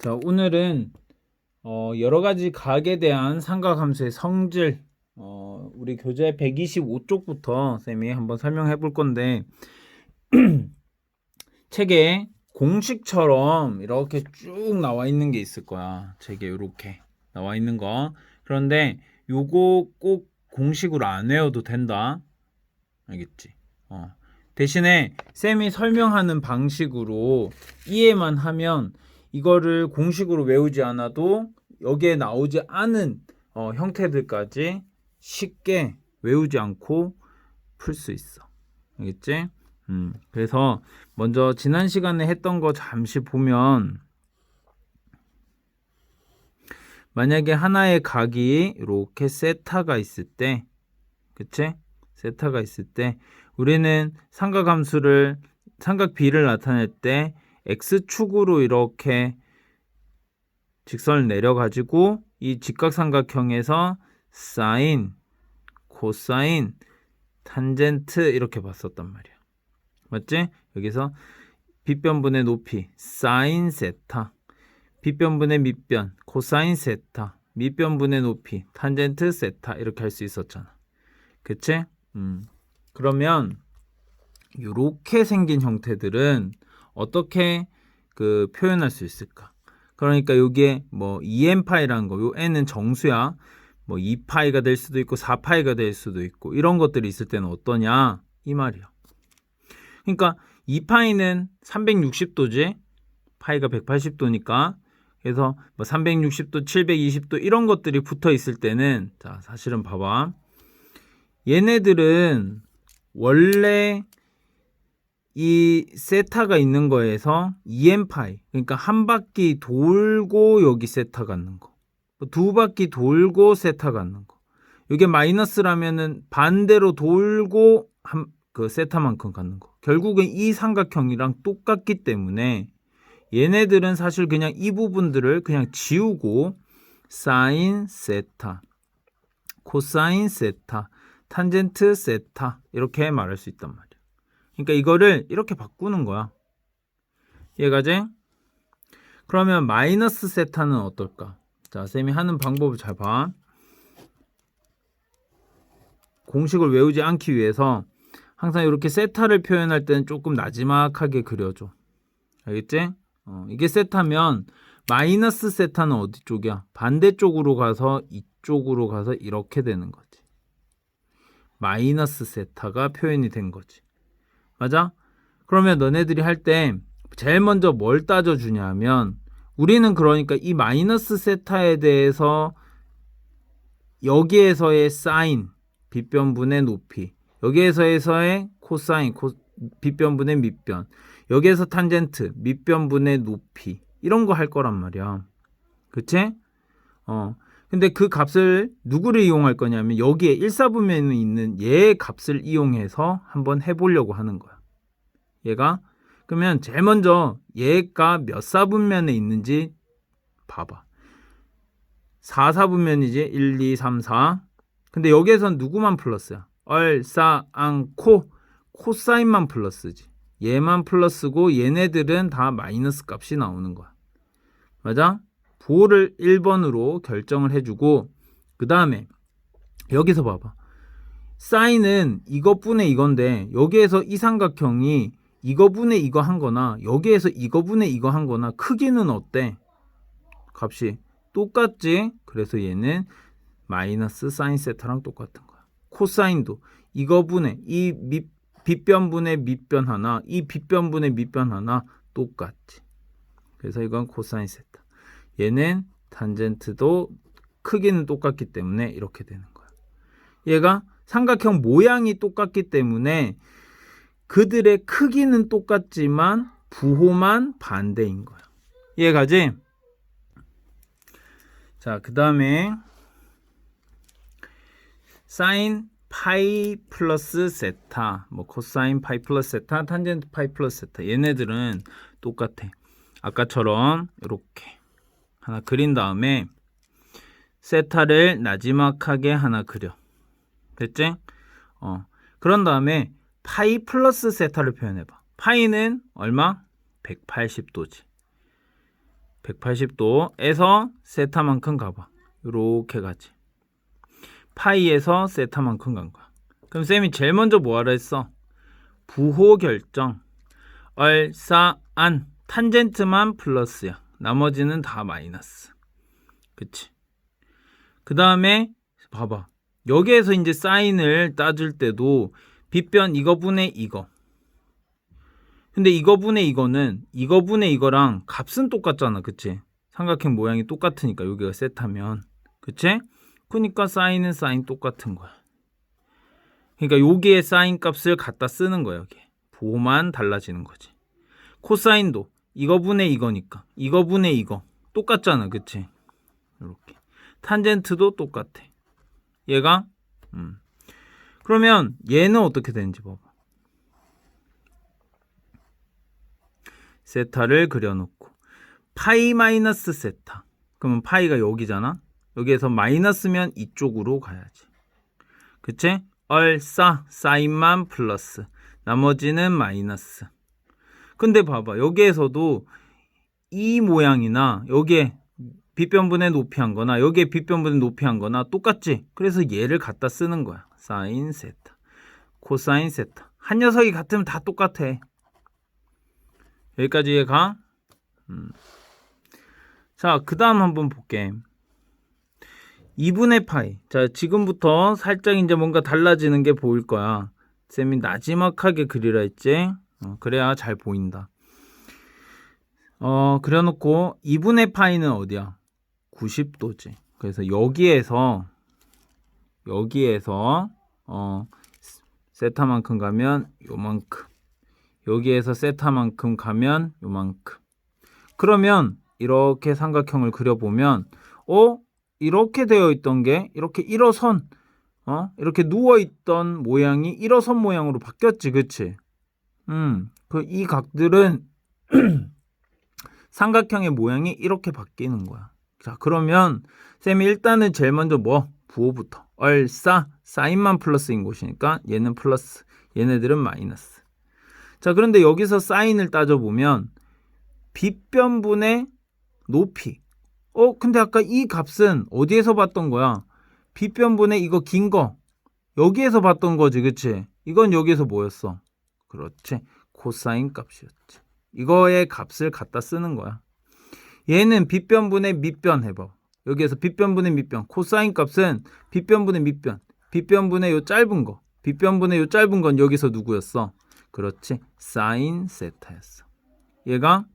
자, 오늘은 어, 여러 가지 각에 대한 삼각함수의 성질 어, 우리 교재 125쪽부터 쌤이 한번 설명해 볼 건데 책에 공식처럼 이렇게 쭉 나와 있는 게 있을 거야. 책에 이렇게 나와 있는 거. 그런데 요거 꼭 공식으로 안 외워도 된다. 알겠지? 어. 대신에 쌤이 설명하는 방식으로 이해만 하면 이거를 공식으로 외우지 않아도 여기에 나오지 않은 어, 형태들까지 쉽게 외우지 않고 풀 수 있어. 알겠지? 음, 그래서 먼저 지난 시간에 했던 거 잠시 보면 만약에 하나의 각이 이렇게 세타가 있을 때 그치? 세타가 있을 때 우리는 삼각함수를 삼각 B를 나타낼 때 x축으로 이렇게 직선을 내려 가지고 이 직각삼각형에서 사인, 코사인, 탄젠트 이렇게 봤었단 말이야. 맞지? 여기서 빗변분의 높이 사인 세타, 빗변분의 밑변 코사인 세타, 밑변분의 높이 탄젠트 세타 이렇게 할 수 있었잖아. 그치? 음. 그러면 이렇게 생긴 형태들은 어떻게 그 표현할 수 있을까? 그러니까 여기에 뭐 2n파이라는 거, 요 n은 정수야. 뭐 2파이가 될 수도 있고 4파이가 될 수도 있고 이런 것들이 있을 때는 어떠냐? 이 말이야. 그러니까 2파이는 360도지. 파이가 180도니까. 그래서 뭐 360도, 720도 이런 것들이 붙어 있을 때는 자, 사실은 봐봐. 얘네들은 원래 이 세타가 있는 거에서 2n파이 그러니까 한 바퀴 돌고 여기 세타 갖는 거. 두 바퀴 돌고 세타 갖는 거. 이게 마이너스라면은 반대로 돌고 한 그 세타만큼 갖는 거. 결국엔 이 삼각형이랑 똑같기 때문에 얘네들은 사실 그냥 이 부분들을 그냥 지우고 사인 세타, 코사인 세타, 탄젠트 세타 이렇게 말할 수 있단 말이야. 그러니까 이거를 이렇게 바꾸는 거야. 이해가지? 그러면 마이너스 세타는 어떨까? 자, 쌤이 하는 방법을 잘 봐. 공식을 외우지 않기 위해서 항상 이렇게 세타를 표현할 때는 조금 나지막하게 그려줘. 알겠지? 어, 이게 세타면 마이너스 세타는 어디 쪽이야? 반대쪽으로 가서 이쪽으로 가서 이렇게 되는 거지. 마이너스 세타가 표현이 된 거지. 맞아? 그러면 너네들이 할 때 제일 먼저 뭘 따져주냐 하면 우리는 그러니까 이 마이너스 세타에 대해서 여기에서의 사인, 빗변분의 높이, 여기에서에서의 코사인, 코, 빗변분의 밑변, 여기에서 탄젠트, 밑변분의 높이 이런 거 할 거란 말이야. 그치? 어. 근데 그 값을 누구를 이용할 거냐면 여기에 1사분면에 있는 얘의 값을 이용해서 한번 해보려고 하는 거야. 얘가 그러면 제일 먼저 얘가 몇 사분면에 있는지 봐봐. 4사분면이지 1, 2, 3, 4. 근데 여기에선 누구만 플러스야? 얼, 싸, 앙, 코. 코사인만 플러스지. 얘만 플러스고 얘네들은 다 마이너스 값이 나오는 거야. 맞아? 보호를 1번으로 결정을 해주고 그 다음에 여기서 봐봐. 사인은 이것분의 이건데 여기에서 이 삼각형이 이거분의 이거 한 거나 여기에서 이거분의 이거 한 거나 크기는 어때? 값이 똑같지? 그래서 얘는 마이너스 사인 세타랑 똑같은 거야. 코사인도 이거분의 이 밑, 빗변분의 밑변 하나 이 빗변분의 밑변 하나 똑같지. 그래서 이건 코사인 세타. 얘는 탄젠트도 크기는 똑같기 때문에 이렇게 되는 거야. 얘가 삼각형 모양이 똑같기 때문에 그들의 크기는 똑같지만 부호만 반대인 거야. 이해가지? 자, 그 다음에 사인 파이 플러스 세타, 뭐 코사인 파이 플러스 세타, 탄젠트 파이 플러스 세타 얘네들은 똑같아. 아까처럼 이렇게 하나 그린 다음에 세타를 나지막하게 하나 그려. 됐지? 어. 그런 다음에 파이 플러스 세타를 표현해 봐. 파이는 얼마? 180도지. 180도에서 세타만큼 가봐. 요렇게 가지. 파이에서 세타만큼 간 거야. 그럼 쌤이 제일 먼저 뭐 하라 했어? 부호 결정. 얼싸안 탄젠트만 플러스야. 나머지는 다 마이너스. 그치? 그 다음에 봐봐. 여기에서 이제 사인을 따질 때도 빗변 이거분의 이거. 근데 이거분의 이거는 이거분의 이거랑 값은 똑같잖아. 그치? 삼각형 모양이 똑같으니까 여기가 세타면. 그치? 그러니까 사인은 사인 똑같은 거야. 그러니까 여기에 사인 값을 갖다 쓰는 거야. 여기. 보호만 달라지는 거지. 코사인도 이거분의 이거니까 이거분의 이거 똑같잖아. 그치? 이렇게. 탄젠트도 똑같아. 얘가 음. 그러면 얘는 어떻게 되는지 봐봐. 세타를 그려놓고 파이 마이너스 세타. 그러면 파이가 여기잖아. 여기에서 마이너스면 이쪽으로 가야지. 그치? 얼싸 사인만 플러스 나머지는 마이너스. 근데 봐봐 여기에서도 이 모양이나 여기에 빗변분의 높이 한 거나 여기에 빗변분의 높이 한 거나 똑같지? 그래서 얘를 갖다 쓰는 거야. 사인 세타, 코사인 세타. 한 녀석이 같으면 다 똑같아. 여기까지 이해가? 음. 자, 그 다음 한번 볼게. 2분의 파이. 자, 지금부터 살짝 이제 뭔가 달라지는 게 보일 거야. 쌤이 나지막하게 그리라 했지? 어, 그래야 잘 보인다. 어, 그려놓고 2분의 파이는 어디야? 90도지. 그래서 여기에서 여기에서 어 세타만큼 가면 요만큼. 여기에서 세타만큼 가면 요만큼. 그러면 이렇게 삼각형을 그려보면 어 이렇게 되어 있던 게 이렇게 일어선 어 이렇게 누워 있던 모양이 일어선 모양으로 바뀌었지, 그치? 음, 그 이 각들은 삼각형의 모양이 이렇게 바뀌는 거야. 자, 그러면 쌤이 일단은 제일 먼저 뭐 부호부터 얼싸 사인만 플러스인 곳이니까 얘는 플러스, 얘네들은 마이너스. 자, 그런데 여기서 사인을 따져보면 빗변분의 높이. 어, 근데 아까 이 값은 어디에서 봤던 거야? 빗변분의 이거 긴 거. 여기에서 봤던 거지, 그치? 이건 여기에서 뭐였어? 그렇지. 코사인 값이었지. 이거의 값을 갖다 쓰는 거야. 얘는 빗변분의 밑변 해봐. 여기에서 빗변분의 밑변. 코사인 값은 빗변분의 밑변. 빗변분의 요 짧은 거. 빗변분의 요 짧은 건 여기서 누구였어? 그렇지. 사인 세타였어. 얘가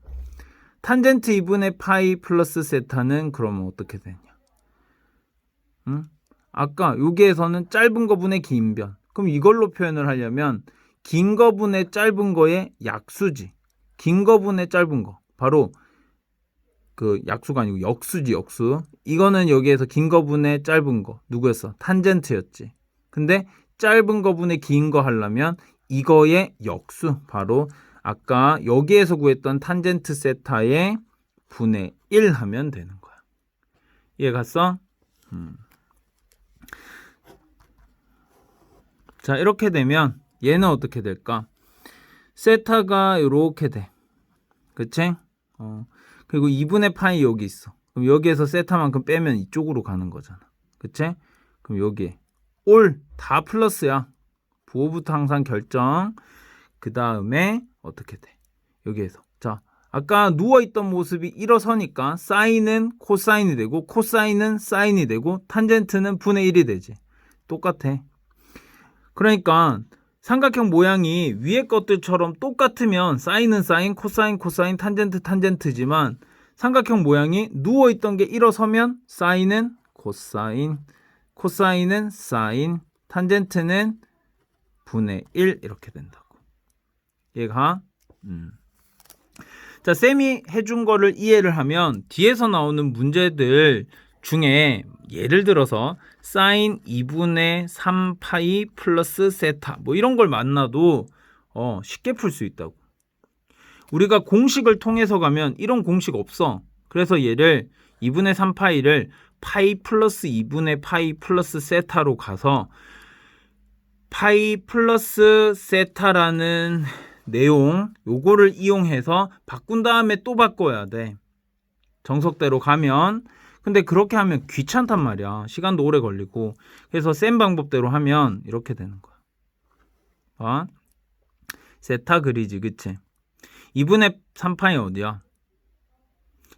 탄젠트 2분의 파이 플러스 세타는 그러면 어떻게 되냐? 응? 아까 여기에서는 짧은 거분의 긴 변. 그럼 이걸로 표현을 하려면 긴 거분의 짧은 거의 약수지. 긴 거분의 짧은 거. 바로 그 약수가 아니고 역수지, 역수. 이거는 여기에서 긴 거분의 짧은 거. 누구였어? 탄젠트였지. 근데 짧은 거분의 긴 거 하려면 이거의 역수. 바로 아까 여기에서 구했던 탄젠트 세타의 분의 1 하면 되는 거야. 이해 갔어? 음. 자, 이렇게 되면 얘는 어떻게 될까? 세타가 이렇게 돼. 그치? 어. 그리고 2분의 파이 여기 있어. 그럼 여기에서 세타만큼 빼면 이쪽으로 가는 거잖아. 그치? 그럼 여기에 올 다 플러스야. 부호부터 항상 결정. 그 다음에 어떻게 돼? 여기에서. 자, 아까 누워있던 모습이 일어서니까 사인은 코사인이 되고 코사인은 사인이 되고 탄젠트는 분의 1이 되지. 똑같아. 그러니까 삼각형 모양이 위에 것들처럼 똑같으면 사인은 사인, 코사인, 코사인, 탄젠트, 탄젠트지만 삼각형 모양이 누워있던 게 일어서면 사인은 코사인, 코사인은 사인, 탄젠트는 분의 1 이렇게 된다고. 얘가 음. 자, 쌤이 해준 거를 이해를 하면 뒤에서 나오는 문제들 중에 예를 들어서 사인 2분의 3파이 플러스 세타 뭐 이런 걸 만나도 어, 쉽게 풀 수 있다고. 우리가 공식을 통해서 가면 이런 공식 없어. 그래서 얘를 2분의 3파이를 파이 플러스 2분의 파이 플러스 세타로 가서 파이 플러스 세타라는 내용 요거를 이용해서 바꾼 다음에 또 바꿔야 돼. 정석대로 가면 근데 그렇게 하면 귀찮단 말이야. 시간도 오래 걸리고. 그래서 센 방법대로 하면 이렇게 되는 거야. 봐. 세타 그리지, 그치? 2분의 3파이 어디야?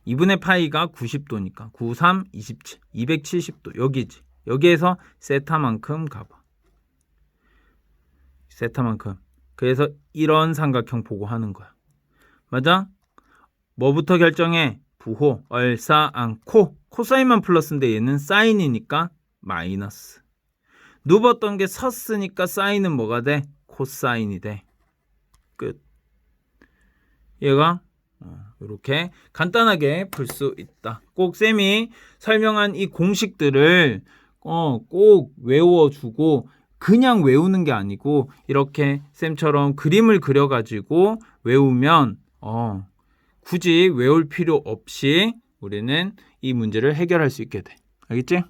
2분의 파이가 90도니까 93, 27, 270도 여기지. 여기에서 세타만큼 가봐. 세타만큼. 그래서 이런 삼각형 보고 하는 거야. 맞아? 뭐부터 결정해? 부호, 얼사, 안, 코. 코사인만 플러스인데 얘는 사인이니까 마이너스. 누웠던 게 섰으니까 사인은 뭐가 돼? 코사인이 돼. 끝. 얘가 이렇게 간단하게 풀 수 있다. 꼭 쌤이 설명한 이 공식들을 어, 꼭 외워주고 그냥 외우는 게 아니고 이렇게 쌤처럼 그림을 그려가지고 외우면 어, 굳이 외울 필요 없이 우리는 이 문제를 해결할 수 있게 돼. 알겠지?